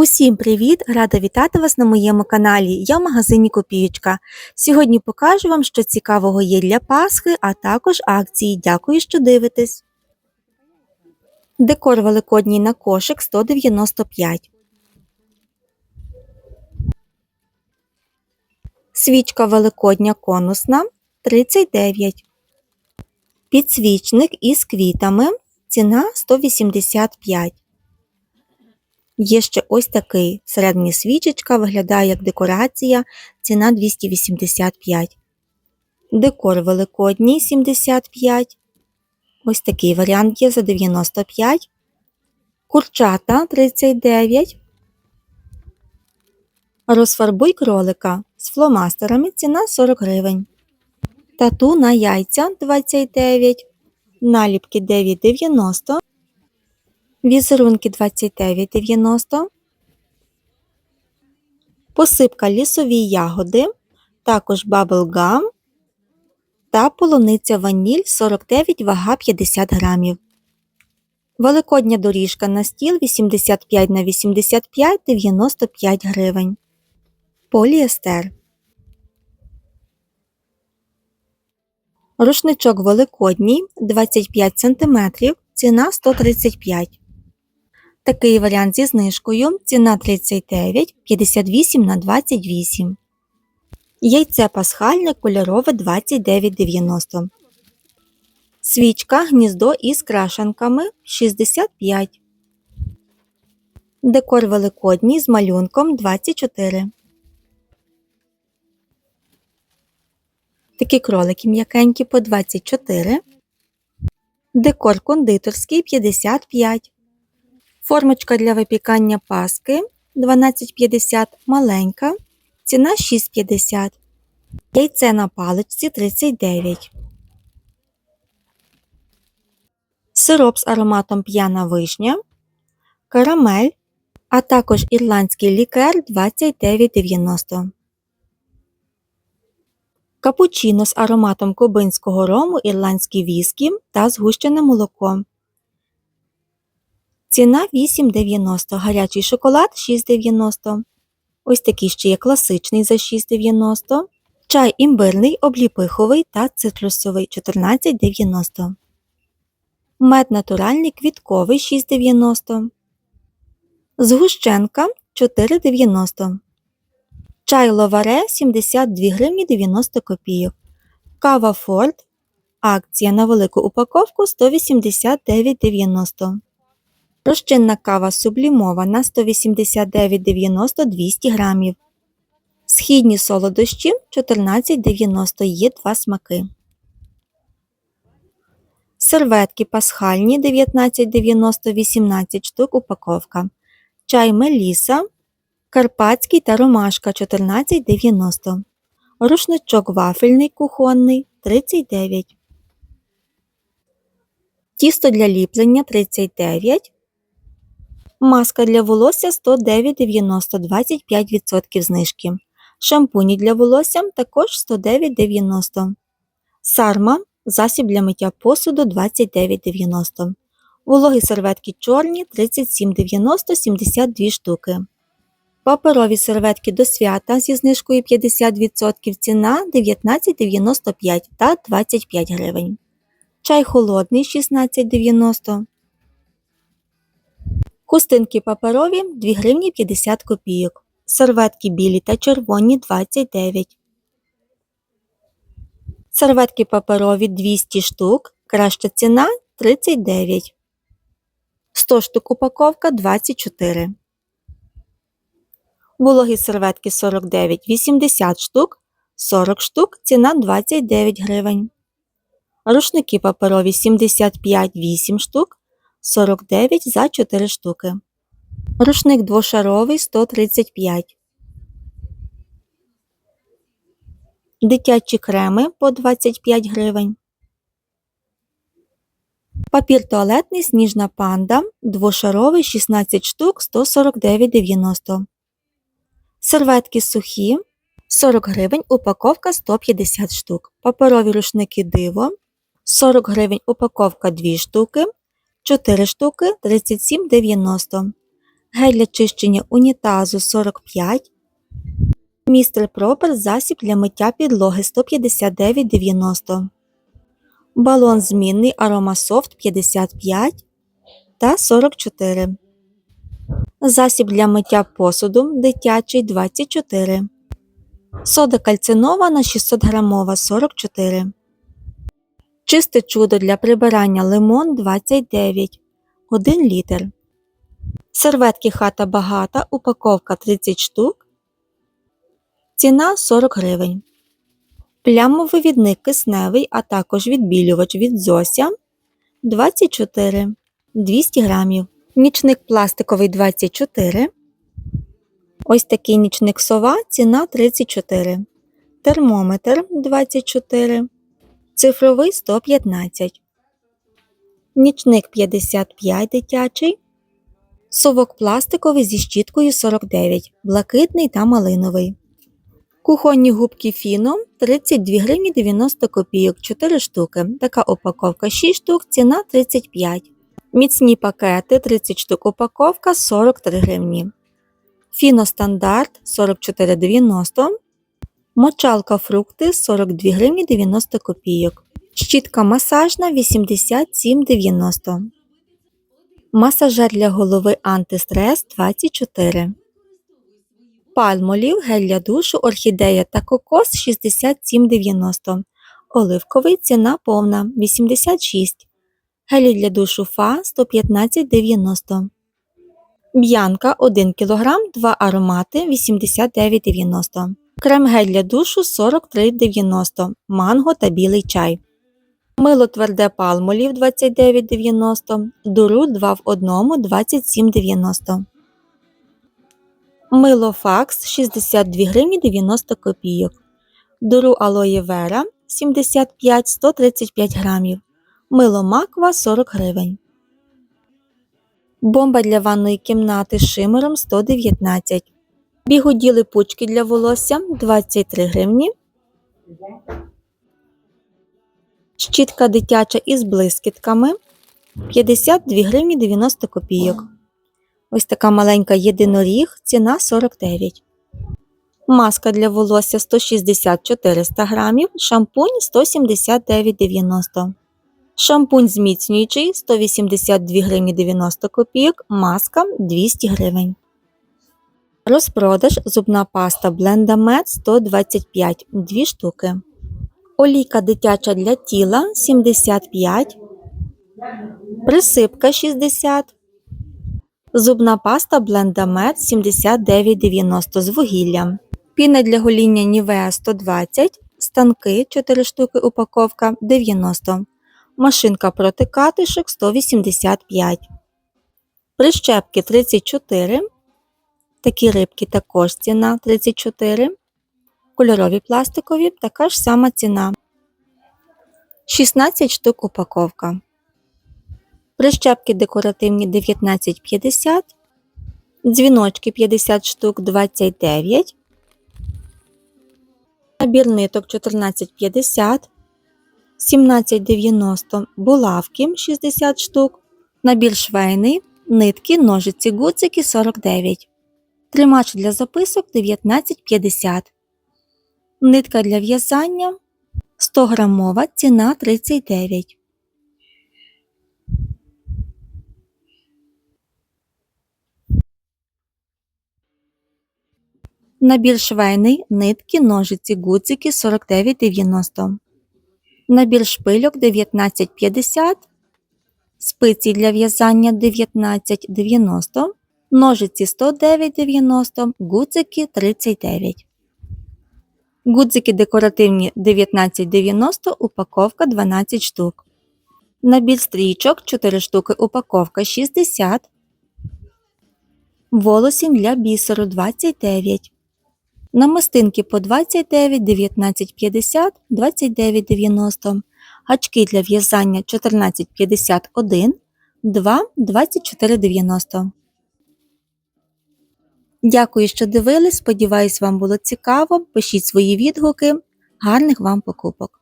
Усім привіт! Рада вітати вас на моєму каналі. Я в магазині Копієчка. Сьогодні покажу вам, що цікавого є для Пасхи, а також акції. Дякую, що дивитесь. Декор великодній на кошик 195. Свічка великодня конусна 39. Підсвічник із квітами. Ціна 185. Є ще ось такий середня свічечка, виглядає як декорація, ціна 285. Декор великодній 75. Ось такий варіант є за 95. Курчата 39. Розфарбуй кролика з фломастерами ціна 40 гривень. Тату на яйця 29. Наліпки 9,90. Візерунки 29,90. Посипка лісові ягоди, також баблгам та полуниця ваніль 49 вага 50 грамів. Великодня доріжка на стіл 85 на 85 95 гривень. Поліестер. Рушничок великодній 25 см, ціна 135 Такий варіант зі знижкою. Ціна 39, 58 на 28. Яйце пасхальне кольорове 29,90. Свічка гніздо із крашенками 65. Декор великодній з малюнком 24. Такі кролики м'якенькі по 24. Декор кондитерський 55. Формочка для випікання паски 12,50 маленька. Ціна 6,50. Яйце на паличці 39. Сироп з ароматом п'яна вишня. Карамель, а також ірландський лікер 29,90. Капучино з ароматом кубинського рому, ірландський віскі та згущене молоко. Ціна 8,90, гарячий шоколад 6,90. Ось такий ще є класичний за 6,90. Чай імбирний, обліпиховий та цитрусовий 14,90. Мед натуральний квітковий 6,90. Згущенка 4,90. Чай ловаре 72 гривні 90 копійок. Кава Форд. Акція на велику упаковку 189,90. Розчинна кава сублімована 189,90 200 грамів. Східні солодощі 14,90 є два смаки. Серветки пасхальні 19,90 18 штук упаковка. Чай Меліса. Карпатський та ромашка 14,90. Рушничок вафельний кухонний 39. Тісто для ліплення 39. Маска для волосся 109,90 25% знижки. Шампуні для волосся також 109,90. Сарма засіб для миття посуду 29,90. Вологі серветки чорні 37,90 72 штуки. Паперові серветки до свята зі знижкою 50% ціна 19,95 та 25 гривень. Чай холодний 16,90 Хустинки паперові 2 гривні 50 копійок. Серветки білі та червоні 29. Серветки паперові 200 штук. Краща ціна 39. 100 штук упаковка 24. Вологі серветки 49 80 штук. 40 штук. Ціна 29 гривень. Рушники паперові 75 8 штук. 49 за 4 штуки. Рушник двошаровий 135. Дитячі креми по 25 гривень. Папір туалетний сніжна панда двошаровий 16 штук 149,90. Серветки сухі 40 гривень упаковка 150 штук. Паперові рушники диво 40 гривень упаковка 2 штуки. 4 штуки 37,90. гель для чищення унітазу 45, містер Пропер засіб для миття підлоги 159,90, балон змінний Аромасофт 55 та 44, засіб для миття посуду дитячий 24, сода кальцинована 600 грамова 44. Чисте чудо для прибирання лимон 29, 1 літр. Серветки хата багата, упаковка 30 штук. Ціна 40 гривень. Плямовивідник кисневий, а також відбілювач від Зося 24 200 грамів. Нічник пластиковий 24. Ось такий нічник сова, ціна 34. Термометр 24. Цифровий 115. Нічник 55 дитячий. Совок пластиковий зі щіткою 49, блакитний та малиновий. Кухонні губки фіно 32 гривні 90 копійок 4 штуки. Така упаковка 6 штук, ціна 35. Міцні пакети 30 штук упаковка 43 гривні. Фіно стандарт 44,90. Мочалка фрукти 42 гривні 90 копійок. Щітка масажна 87,90. Масажер для голови антистрес 24. Пальмолів, гель для душу, орхідея та кокос 67,90. Оливковий ціна повна 86. Гелі для душу фа 115,90. Б'янка 1 кг, 2 аромати 89,90. Крем гель для душу 43,90. Манго та білий чай. Мило тверде палмолів 29,90, дуру 2 в 1 27,90. Мило факс 62 гривні 90 копійок. Дуру алоє вера 75 135 грамів. Мило маква 40 гривень. Бомба для ванної кімнати з шимером 119. Бігуді липучки для волосся 23 гривні. Щітка дитяча із блискітками 52 гривні 90 копійок. Ось така маленька єдиноріг, ціна 49. Маска для волосся 160-400 грамів, шампунь 179,90. Шампунь зміцнюючий 182 гривні 90 копійок, маска 200 гривень. Розпродаж зубна паста Blenda 125 2 штуки. Олійка дитяча для тіла 75, присипка 60, зубна паста Blendamed 79,90 з вугіллям, піна для гоління Nivea 120, станки 4 штуки упаковка 90, машинка проти катишок 185, прищепки 34, такі рибки також ціна 34 кольорові пластикові така ж сама ціна. 16 штук упаковка. Прищепки декоративні 19,50, дзвіночки 50 штук 29, набір ниток 14,50, 17,90 булавки 60 штук, набір швейний, нитки, ножиці, гудзики 49, тримач для записок 19,50. Нитка для в'язання 100 грамова, ціна 39. Набір швейний, нитки, ножиці, гудзики 49,90. Набір шпильок 19,50. Спиці для в'язання 19,90. Ножиці 109,90, гудзики 39. Гудзики декоративні 19,90, упаковка 12 штук. Набір стрічок 4 штуки, упаковка 60. Волосінь для бісеру 29. Намистинки по 29, 19,50, 29,90. Гачки для в'язання 14,51, 2, 24,90. Дякую, що дивились. Сподіваюсь, вам було цікаво. Пишіть свої відгуки. Гарних вам покупок!